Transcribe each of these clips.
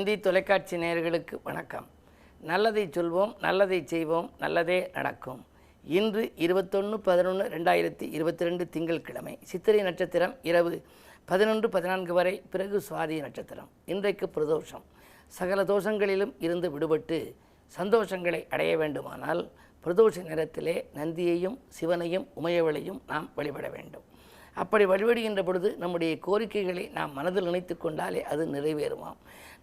தந்தி தொலைக்காட்சி நேயர்களுக்கு வணக்கம். நல்லதை சொல்வோம் நல்லதை செய்வோம் நல்லதே நடக்கும். இன்று இருபத்தொன்று பதினொன்று ரெண்டாயிரத்தி இருபத்தி ரெண்டு திங்கட்கிழமை சித்திரை நட்சத்திரம் இரவு பதினொன்று பதினான்கு வரை பிறகு சுவாதி நட்சத்திரம். இன்றைக்கு பிரதோஷம். சகல தோஷங்களிலும் இருந்து விடுபட்டு சந்தோஷங்களை அடைய வேண்டுமானால் பிரதோஷ நேரத்திலே நந்தியையும் சிவனையும் உமையவளையும் நாம் வழிபட வேண்டும். அப்படி வழிபடுகின்ற பொழுது நம்முடைய கோரிக்கைகளை நாம் மனதில் நினைத்து கொண்டாலே அது நிறைவேறுமாம்.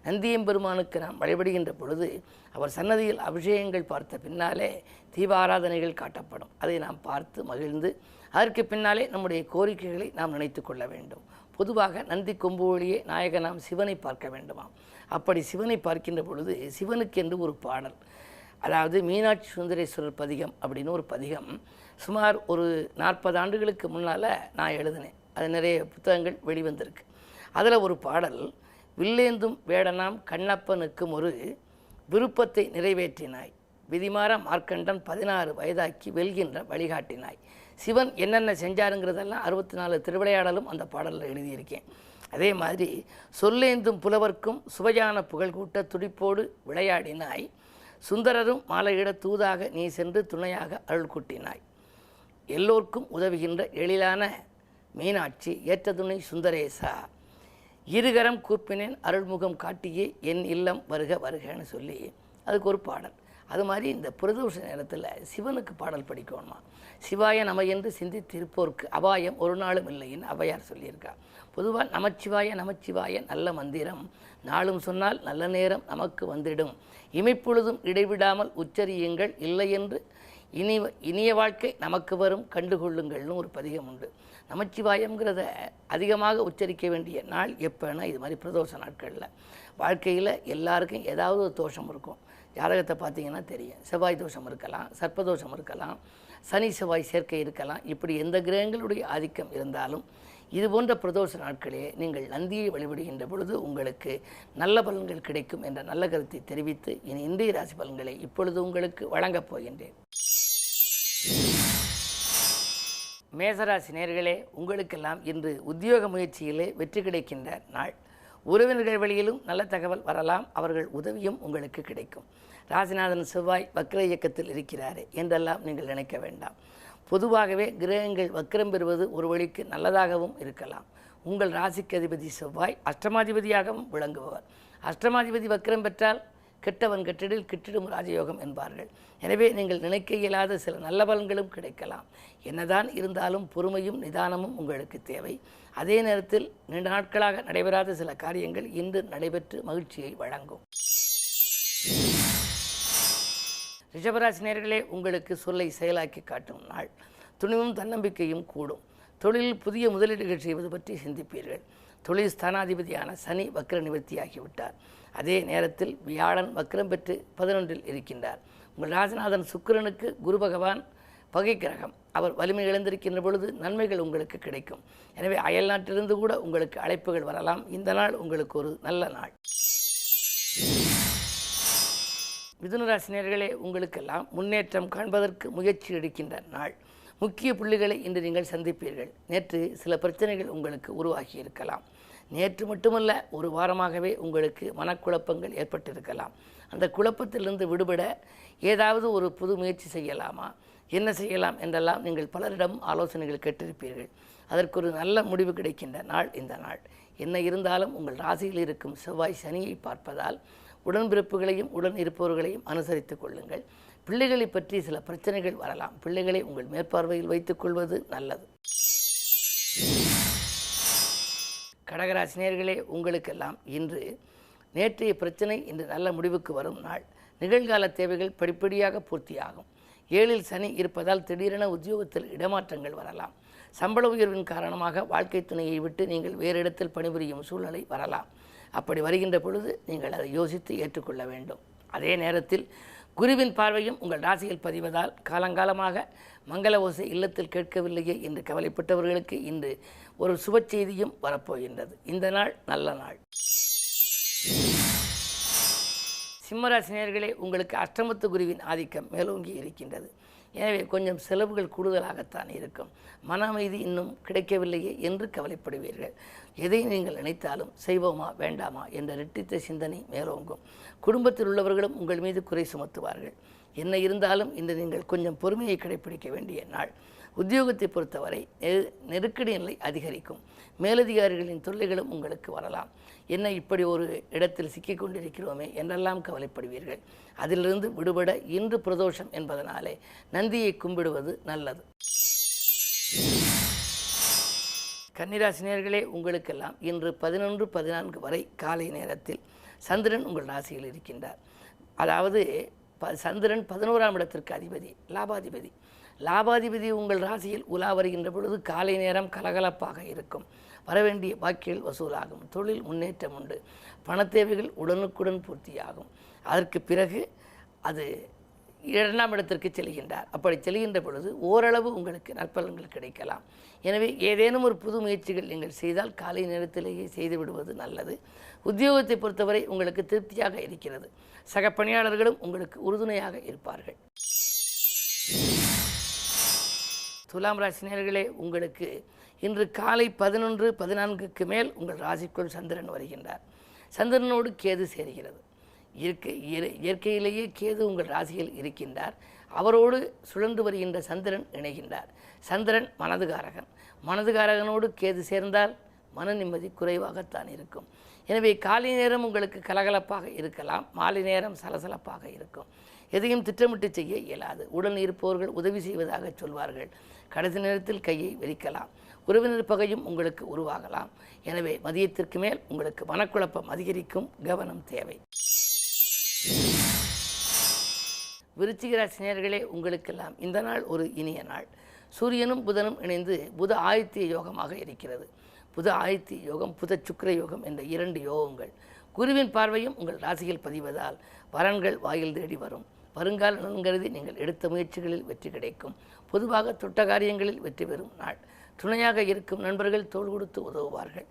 நந்தியம்பெருமானுக்கு நாம் வழிபடுகின்ற பொழுது அவர் சன்னதியில் அபிஷேகங்கள் பார்த்த பின்னாலே தீபாராதனைகள் காட்டப்படும். அதை நாம் பார்த்து மகிழ்ந்து அதற்கு பின்னாலே நம்முடைய கோரிக்கைகளை நாம் நினைத்து கொள்ள வேண்டும். பொதுவாக நந்தி கொம்பு வழியே நாயகனாம் சிவனை பார்க்க வேண்டுமாம். அப்படி சிவனை பார்க்கின்ற பொழுது சிவனுக்கென்று ஒரு பாடல். அதாவது மீனாட்சி சுந்தரேஸ்வரர் பதிகம் அப்படின்னு ஒரு பதிகம். சுமார் ஒரு நாற்பது ஆண்டுகளுக்கு முன்னால் நான் எழுதினேன். அது நிறைய புத்தகங்கள் வெளிவந்திருக்கு. அதில் ஒரு பாடல் வில்லேந்தும் வேடனாம் கண்ணப்பனுக்கும் ஒரு விருப்பத்தை நிறைவேற்றினாய். விதிமாற மார்க்கண்டன் பதினாறு வயதாக்கி வெல்கின்ற வழிகாட்டினாய். சிவன் என்னென்ன செஞ்சாருங்கிறதெல்லாம் அறுபத்தி நாலு திருவிளையாடலும் அந்த பாடலில் எழுதியிருக்கேன். அதே மாதிரி சொல்லேந்தும் புலவர்க்கும் சுவையான புகழ் கூட்ட துடிப்போடு விளையாடினாய். சுந்தரரும் மாலையிட தூதாக நீ சென்று துணையாக அருள் கூட்டினாய். எல்லோர்க்கும் உதவுகின்ற எழிலான மீனாட்சி ஏற்ற துணை சுந்தரேசா இருகரம் கூப்பினேன் அருள்முகம் காட்டியே என் இல்லம் வருக வருகன்னு சொல்லி அதுக்கு ஒரு பாடல். அது மாதிரி இந்த பிரதோஷ நேரத்தில் சிவனுக்கு பாடல் படிக்கணுமா? சிவாய நம என்று சிந்தித்திருப்போருக்கு அபாயம் ஒரு நாளும் இல்லைன்னு அவையார் சொல்லியிருக்கா. பொதுவாக நமச்சிவாய நமச்சிவாய நல்ல மந்திரம். நாளும் சொன்னால் நல்ல நேரம் நமக்கு வந்திடும். இமைப்பொழுதும் இடைவிடாமல் உச்சரியுங்கள் இல்லை என்று இனி இனிய வாழ்க்கை நமக்கு வரும் கண்டுகொள்ளுங்கள்னு ஒரு பதிகம் உண்டு நமச்சிவாயம்ங்கிறத அதிகமாக உச்சரிக்க வேண்டிய நாள் எப்போனா இது மாதிரி பிரதோஷ நாட்களில். வாழ்க்கையில் எல்லாருக்கும் ஏதாவது ஒரு தோஷம் இருக்கும். ஜாதகத்தை பார்த்தீங்கன்னா தெரியும். செவ்வாய் தோஷம் இருக்கலாம் சர்ப்பதோஷம் இருக்கலாம் சனி செவ்வாய் சேர்க்கை இருக்கலாம். இப்படி எந்த கிரகங்களுடைய ஆதிக்கம் இருந்தாலும் இது போன்ற பிரதோஷ நாட்களே நீங்கள் நந்தியை வழிபடுகின்ற பொழுது உங்களுக்கு நல்ல பலன்கள் கிடைக்கும் என்ற நல்ல கருத்தை தெரிவித்து இனி இந்திய ராசி பலன்களை இப்பொழுது உங்களுக்கு வழங்கப் போகின்றேன். மேசராசி நேர்களே உங்களுக்கெல்லாம் இன்று உத்தியோக முயற்சியிலே வெற்றி கிடைக்கின்ற நாள். உறவினர்கள் வழியிலும் நல்ல தகவல் வரலாம். அவர்கள் உதவியும் உங்களுக்கு கிடைக்கும். ராசிநாதன் செவ்வாய் வக்ர இயக்கத்தில் இருக்கிறாரே என்றெல்லாம் நீங்கள் நினைக்க வேண்டாம். பொதுவாகவே கிரகங்கள் வக்ரம் பெறுவது ஒரு வழிக்கு நல்லதாகவும் இருக்கலாம். உங்கள் ராசிக்கு அதிபதி செவ்வாய் அஷ்டமாதிபதியாகவும் விளங்குபவர். அஷ்டமாதிபதி வக்ரம் பெற்றால் கெட்டவன் கெட்டிடில் கிட்டிடும் ராஜயோகம் என்பார்கள். எனவே நீங்கள் நினைக்க இயலாத சில நல்ல பலன்களும் கிடைக்கலாம். என்னதான் இருந்தாலும் பொறுமையும் நிதானமும் உங்களுக்கு தேவை. அதே நேரத்தில் நீண்ட நாட்களாக நடைபெறாத சில காரியங்கள் இன்று நடைபெற்று மகிழ்ச்சியை வழங்கும். ரிஷபராசி நேர்களே உங்களுக்கு சொல்லை செயலாக்கி காட்டும் நாள். துணிவும் தன்னம்பிக்கையும் கூடும். தொழிலில் புதிய முதலீடுகள் செய்வது பற்றி சிந்திப்பீர்கள். தொழில் ஸ்தானாதிபதியான சனி வக்ர நிவர்த்தியாகிவிட்டார். அதே நேரத்தில் வியாழன் வக்ரம் பெற்று பதினொன்றில் இருக்கின்றார். உங்கள் ராஜநாதன் சுக்கிரனுக்கு குரு பகவான் பகை கிரகம். அவர் வலிமை இழந்திருக்கின்ற பொழுது நன்மைகள் உங்களுக்கு கிடைக்கும். எனவே அயல் நாட்டிலிருந்து கூட உங்களுக்கு அழைப்புகள் வரலாம். இந்த நாள் உங்களுக்கு ஒரு நல்ல நாள். மிதுனராசினியர்களே உங்களுக்கெல்லாம் முன்னேற்றம் காண்பதற்கு முயற்சி எடுக்கின்ற நாள். முக்கிய புள்ளிகளை இன்று நீங்கள் சந்திப்பீர்கள். நேற்று சில பிரச்சனைகள் உங்களுக்கு உருவாகி இருக்கலாம். நேற்று மட்டுமல்ல ஒரு வாரமாகவே உங்களுக்கு மனக்குழப்பங்கள் ஏற்பட்டிருக்கலாம். அந்த குழப்பத்திலிருந்து விடுபட ஏதாவது ஒரு புது முயற்சி செய்யலாமா? என்ன செய்யலாம் என்றெல்லாம் நீங்கள் பலரிடம் ஆலோசனைகள் கேட்டிருப்பீர்கள். அதற்கு ஒரு நல்ல முடிவு கிடைக்கின்ற நாள் இந்த நாள். என்ன இருந்தாலும் உங்கள் ராசியில் இருக்கும் செவ்வாய் சனியை பார்ப்பதால் உடன்பிறப்புகளையும் உடன் இருப்பவர்களையும் அனுசரித்து கொள்ளுங்கள். பிள்ளைகளை பற்றி சில பிரச்சனைகள் வரலாம். பிள்ளைகளை உங்கள் மேற்பார்வையில் வைத்துக் கொள்வது நல்லது. கடகராசினியர்களே உங்களுக்கெல்லாம் இன்று நேற்றைய பிரச்சனை இன்று நல்ல முடிவுக்கு வரும் நாள். நிகழ்கால தேவைகள் படிப்படியாக பூர்த்தியாகும். ஏழில் சனி இருப்பதால் திடீரென உத்தியோகத்தில் இடமாற்றங்கள் வரலாம். சம்பள உயர்வின் காரணமாக வாழ்க்கை துணையை விட்டு நீங்கள் வேறு இடத்தில் பணிபுரியும் சூழ்நிலை வரலாம். அப்படி வருகின்ற பொழுது நீங்கள் அதை யோசித்து ஏற்றுக்கொள்ள வேண்டும். அதே நேரத்தில் குருவின் பார்வையும் உங்கள் ராசியில் பதிவதால் காலங்காலமாக மங்கள ஓசை இல்லத்தில் கேட்கவில்லையே என்று கவலைப்பட்டவர்களுக்கு இன்று ஒரு சுப செய்தியும் வரப்போகின்றது. இந்த நாள் நல்ல நாள். சிம்மராசினியர்களே உங்களுக்கு அஷ்டமத்து குருவின் ஆதிக்கம் மேலோங்கி இருக்கின்றது. எனவே கொஞ்சம் செலவுகள் கூடுதலாகத்தான் இருக்கும். மன அமைதி இன்னும் கிடைக்கவில்லையே என்று கவலைப்படுவீர்கள். எதை நீங்கள் நினைத்தாலும் செய்வோமா வேண்டாமா என்ற ரெட்டித்த சிந்தனை மேலோங்கும். குடும்பத்தில் உள்ளவர்களும் உங்கள் மீது குறை சுமத்துவார்கள். என்ன இருந்தாலும் இன்று நீங்கள் கொஞ்சம் பொறுமையை கடைபிடிக்க வேண்டிய நாள். உத்தியோகத்தை பொறுத்தவரை நெருக்கடி நிலை அதிகரிக்கும். மேலதிகாரிகளின் தொல்லைகளும் உங்களுக்கு வரலாம். என்ன இப்படி ஒரு இடத்தில் சிக்கிக்கொண்டிருக்கிறோமே என்றெல்லாம் கவலைப்படுவீர்கள். அதிலிருந்து விடுபட இன்று பிரதோஷம் என்பதனாலே நந்தியை கும்பிடுவது நல்லது. கன்னிராசினியர்களே உங்களுக்கெல்லாம் இன்று பதினொன்று பதினான்கு வரை காலை நேரத்தில் சந்திரன் உங்கள் ராசியில் இருக்கின்றார். அதாவது ப சந்திரன் பதினோராம் இடத்திற்கு அதிபதி லாபாதிபதி. லாபாதிபதி உங்கள் ராசியில் உலா வருகின்ற பொழுது காலை நேரம் கலகலப்பாக இருக்கும். வரவேண்டிய பாக்கிகள் வசூலாகும். தொழில் முன்னேற்றம் உண்டு. பணத்தேவைகள் உடனுக்குடன் பூர்த்தியாகும். அதற்கு பிறகு அது இரண்டாம் இடத்திற்கு செல்கின்றார். அப்படி செல்கின்ற பொழுது ஓரளவு உங்களுக்கு நற்பலன்கள் கிடைக்கலாம். எனவே ஏதேனும் ஒரு புது முயற்சிகள் நீங்கள் செய்தால் காலை நேரத்திலேயே செய்து விடுவது நல்லது. உத்தியோகத்தை பொறுத்தவரை உங்களுக்கு திருப்தியாக இருக்கிறது. சக பணியாளர்களும் உங்களுக்கு உறுதுணையாக இருப்பார்கள். துலாம் ராசினியர்களே உங்களுக்கு இன்று காலை பதினொன்று பதினான்குக்கு மேல் உங்கள் ராசிக்குள் சந்திரன் வருகின்றார். சந்திரனோடு கேது சேர்கிறது. இயற்கை இயற்கையிலேயே கேது உங்கள் ராசியில் இருக்கின்றார். அவரோடு சுழன்று வருகின்ற சந்திரன் இணைகின்றார். சந்திரன் மனதுகாரகன். மனதுகாரகனோடு கேது சேர்ந்தால் மன நிம்மதி குறைவாகத்தான் இருக்கும். எனவே காலை நேரம் உங்களுக்கு கலகலப்பாக இருக்கலாம். மாலை நேரம் சலசலப்பாக இருக்கும். எதையும் திட்டமிட்டு செய்ய இயலாது. உடன் இருப்பவர்கள் உதவி செய்வதாக சொல்வார்கள். கடைசி நேரத்தில் கையை விரிக்கலாம். உறவினர் பகையும் உங்களுக்கு உருவாகலாம். எனவே மதியத்திற்கு மேல் உங்களுக்கு மனக்குழப்பம் அதிகரிக்கும் கவனம் தேவை. விருச்சிக ராசினியர்களே உங்களுக்கெல்லாம் இந்த நாள் ஒரு இனிய நாள். சூரியனும் புதனும் இணைந்து புத ஆதித்ய யோகமாக இருக்கிறது. புத ஆதித்ய யோகம் புத சுக்கர யோகம் என்ற இரண்டு யோகங்கள். குருவின் பார்வையும் உங்கள் ராசியில் பதிவதால் வரன்கள் வாயில் தேடி வரும். வருங்கால நலன்கருதி நீங்கள் எடுத்த முயற்சிகளில் வெற்றி கிடைக்கும். பொதுவாக தொட்ட காரியங்களில் வெற்றி பெறும் நாள். துணையாக இருக்கும் நண்பர்கள் தோள் கொடுத்து உதவுவார்கள்.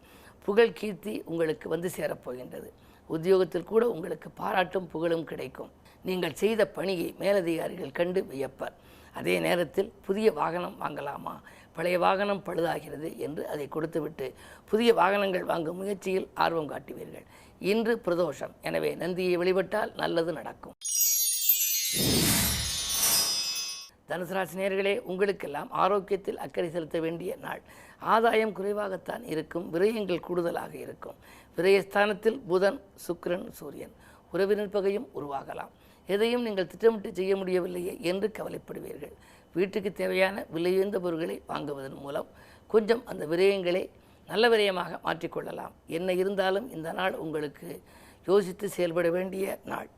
புகழ் கீர்த்தி உங்களுக்கு வந்து சேரப்போகின்றது உத்தியோகத்தில் கூட உங்களுக்கு பாராட்டும் புகழும் கிடைக்கும். நீங்கள் செய்த பணியை மேலதிகாரிகள் கண்டு வியப்பர். அதே நேரத்தில் புதிய வாகனம் வாங்கலாமா? பழைய வாகனம் பழுதாகிறது என்று அதை கொடுத்துவிட்டு புதிய வாகனங்கள் வாங்கும் முயற்சியில் ஆர்வம் காட்டுவீர்கள். இன்று பிரதோஷம். எனவே நந்தியை வழிபட்டால் நல்லது நடக்கும். தனுசு ராசி உங்களுக்கெல்லாம் ஆரோக்கியத்தில் அக்கறை செலுத்த வேண்டிய நாள். ஆதாயம் குறைவாகத்தான் இருக்கும் விரயங்கள் கூடுதலாக இருக்கும். விரயஸ்தானத்தில் புதன் சுக்கிரன் சூரியன். உறவினர் பகையும் உருவாகலாம். எதையும் நீங்கள் திட்டமிட்டு செய்ய முடியவில்லையே என்று கவலைப்படுவீர்கள். வீட்டுக்கு தேவையான விலையுயர்ந்த பொருட்களை வாங்குவதன் மூலம் கொஞ்சம் அந்த விரயங்களை நல்ல விரயமாக மாற்றிக்கொள்ளலாம். என்ன இருந்தாலும் இந்த நாள் உங்களுக்கு யோசித்து செயல்பட வேண்டிய நாள்.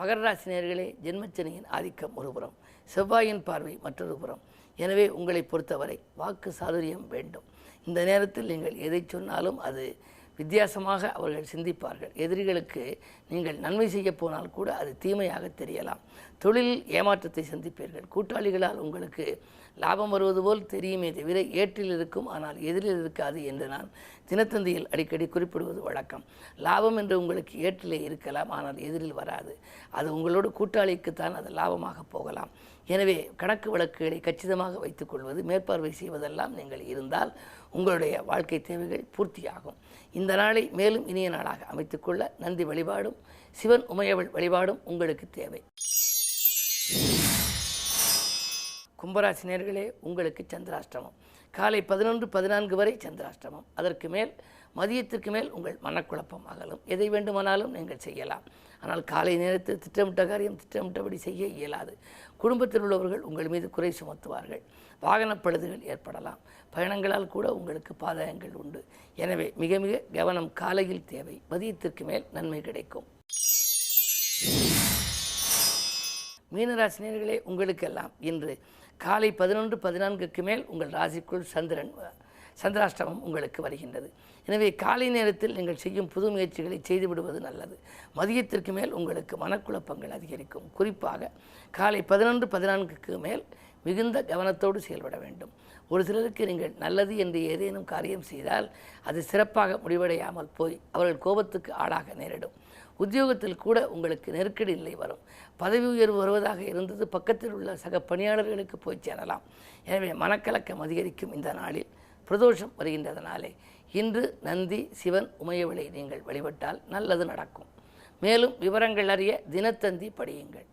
மகர ராசினியர்களே ஜென்மச்சனியின் ஆதிக்கம் ஒருபுறம் செவ்வாயின் பார்வை மற்றொரு புறம். எனவே உங்களை பொறுத்தவரை வாக்கு சாதுரியம் வேண்டும். இந்த நேரத்தில் நீங்கள் எதை சொன்னாலும் அது வித்தியாசமாக அவர்கள் சிந்திப்பார்கள். எதிரிகளுக்கு நீங்கள் நன்மை செய்ய போனால் கூட அது தீமையாக தெரியலாம். தொழிலில் ஏமாற்றத்தை சந்திப்பீர்கள். கூட்டாளிகளால் உங்களுக்கு லாபம் வருவது போல் தெரியுமே தவிர ஏற்றில் இருக்கும் ஆனால் எதிரில் இருக்காது என்று நான் தினத்தந்தியில் அடிக்கடி குறிப்பிடுவது வழக்கம். லாபம் என்று உங்களுக்கு ஏற்றிலே இருக்கலாம் ஆனால் எதிரில் வராது. அது உங்களோட கூட்டாளிக்குத்தான் அது லாபமாக போகலாம். எனவே கணக்கு வழக்குகளை கச்சிதமாக வைத்துக்கொள்வது மேற்பார்வை செய்வதெல்லாம் நீங்கள் இருந்தால் உங்களுடைய வாழ்க்கை தேவைகள் பூர்த்தியாகும். இந்த நாளை மேலும் இனிய நாளாக அமைத்துக்கொள்ள நந்தி வழிபாடும் சிவன் உமையவள் வழிபாடும் உங்களுக்கு தேவை. கும்பராசினியர்களே உங்களுக்கு சந்திராஷ்டமம். காலை பதினொன்று பதினான்கு வரை சந்திராஷ்டமம். அதற்கு மேல் மதியத்திற்கு மேல் உங்கள் மனக்குழப்பம் அகலும். எதை வேண்டுமானாலும் நீங்கள் செய்யலாம். ஆனால் காலை நேரத்தில் திட்டமிட்ட காரியம் திட்டமிட்டபடி செய்ய இயலாது. குடும்பத்தில் உள்ளவர்கள் உங்கள் மீது குறை சுமத்துவார்கள். வாகனப் பழுதுகள் ஏற்படலாம். பயணங்களால் கூட உங்களுக்கு பாதகங்கள் உண்டு. எனவே மிக மிக கவனம் காலையில் தேவை. மதியத்திற்கு மேல் நன்மை கிடைக்கும். மீனராசினியர்களே உங்களுக்கெல்லாம் இன்று காலை பதினொன்று பதினான்குக்கு மேல் உங்கள் ராசிக்குள் சந்திரன் சந்திராஷ்டமம் உங்களுக்கு வருகின்றது. எனவே காலை நேரத்தில் நீங்கள் செய்யும் புது முயற்சிகளை செய்துவிடுவது நல்லது. மதியத்திற்கு மேல் உங்களுக்கு மனக்குழப்பங்கள் அதிகரிக்கும். குறிப்பாக காலை பதினொன்று பதினான்குக்கு மேல் மிகுந்த கவனத்தோடு செயல்பட வேண்டும். ஒரு சிலருக்கு நீங்கள் நல்லது என்று ஏதேனும் காரியம் செய்தால் அது சிறப்பாக முடிவடையாமல் போய் அவர்கள் கோபத்துக்கு ஆளாக நேரிடும். உத்தியோகத்தில் கூட உங்களுக்கு நெருக்கடி நிலை வரும். பதவி உயர்வு வருவதாக இருந்தது. பக்கத்தில் உள்ள சக பணியாளர்களுக்கு போய் சேரலாம். எனவே மனக்கலக்கம் அதிகரிக்கும் இந்த நாளில். பிரதோஷம் வருகின்றதனாலே இன்று நந்தி சிவன் உமையவளை நீங்கள் வழிபட்டால் நல்லது நடக்கும். மேலும் விவரங்கள் அறிய தினத்தந்தி படியுங்கள்.